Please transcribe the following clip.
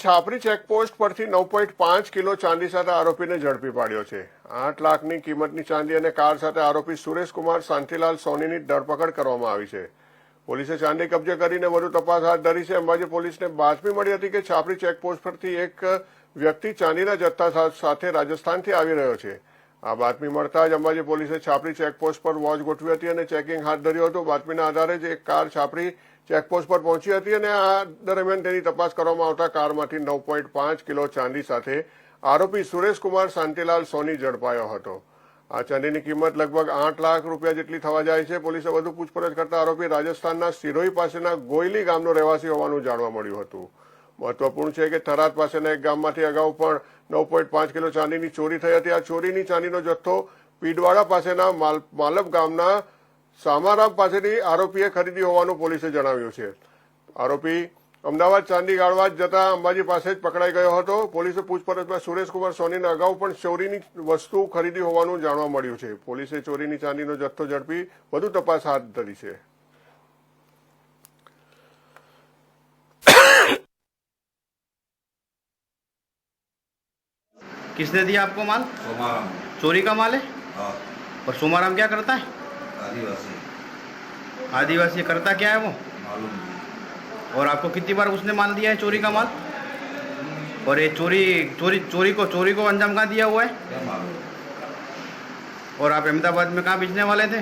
Chhapri checkpost પરથી નવ point પાંચ કિલો ચાંદી સાથે આરોપીને ઝડપી પાડ્યો છે. આઠ લાખની કિંમતની ચાંદી અને કાર સાથે આરોપી સુરેશકુમાર શાંતિલાલ સોનીની ધરપકડ કરવામાં આવી છે. પોલીસે ચાંદી કબજે કરીને વધુ તપાસ હાથ ધરી છે. અંબાજી પોલીસને બાતમી મળી હતી કે છાપરી ચેકપોસ્ટ પરથી એક વ્યક્તિ ચાંદીના જથ્થા સાથે રાજસ્થાનથી આવી રહ્યો છે. આ બાતમી મળતા જ અંબાજી પોલીસે છાપરી ચેકપોસ્ટ પર વોચ ગોઠવી હતી અને ચેકિંગ હાથ ધર્યું હતું. બાતમીના આધારે જ એક કાર છાપરી ચેકપોસ્ટ પર પહોંચી હતી અને આ દરમિયાન તેની તપાસ કરવામાં આવતા કારમાંથી નવ પાંચ કિલો ચાંદી સાથે આરોપી સુરેશકુમાર શાંતિલાલ સોની ઝડપાયો હતો. આ ચાંદીની કિંમત લગભગ આઠ લાખ રૂપિયા જેટલી થવા જાય છે. પોલીસે વધુ પૂછપરછ કરતા આરોપી રાજસ્થાનના સિરોહી પાસેના ગોયલી ગામનો રહેવાસી હોવાનું જાણવા મળ્યું હતું. મહત્વપૂર્ણ છે કે થરાદ પાસેના એક ગામમાંથી અગાઉ પણ નવ પોઈન્ટ પાંચ કિલો ચાંદીની ચોરી થઈ હતી. આ ચોરીની ચાંદીનો જથ્થો પીડવાડા પાસેના માલ- માલપ ગામના સામારામ પાસેથી આરોપીએ ખરીદી હોવાનું પોલીસે જણાવ્યું છે. આરોપી અમદાવાદ ચાંદી ગાળવા જતા અંબાજી પાસે જ પકડાઈ ગયો હતો. પોલીસે પૂછપરછમાં સુરેશકુમાર સોનીના અગાઉ પણ ચોરીની વસ્તુ ખરીદી હોવાનું જાણવા મળ્યું છે. પોલીસે ચોરીની ચાંદીનો જથ્થો ઝડપી વધુ તપાસ હાથ ધરી છે. किसने दिया आपको माल? सोमाराम। चोरी का माल है? हाँ। और सोमाराम क्या करता है? आदिवासी। आदिवासी करता क्या है वो? मालूम और आपको कितनी बार उसने माल दिया है चोरी का माल? और ये चोरी चोरी चोरी को चोरी को अंजाम कहाँ दिया हुआ है? और आप अहमदाबाद में कहाँ बेचने वाले थे?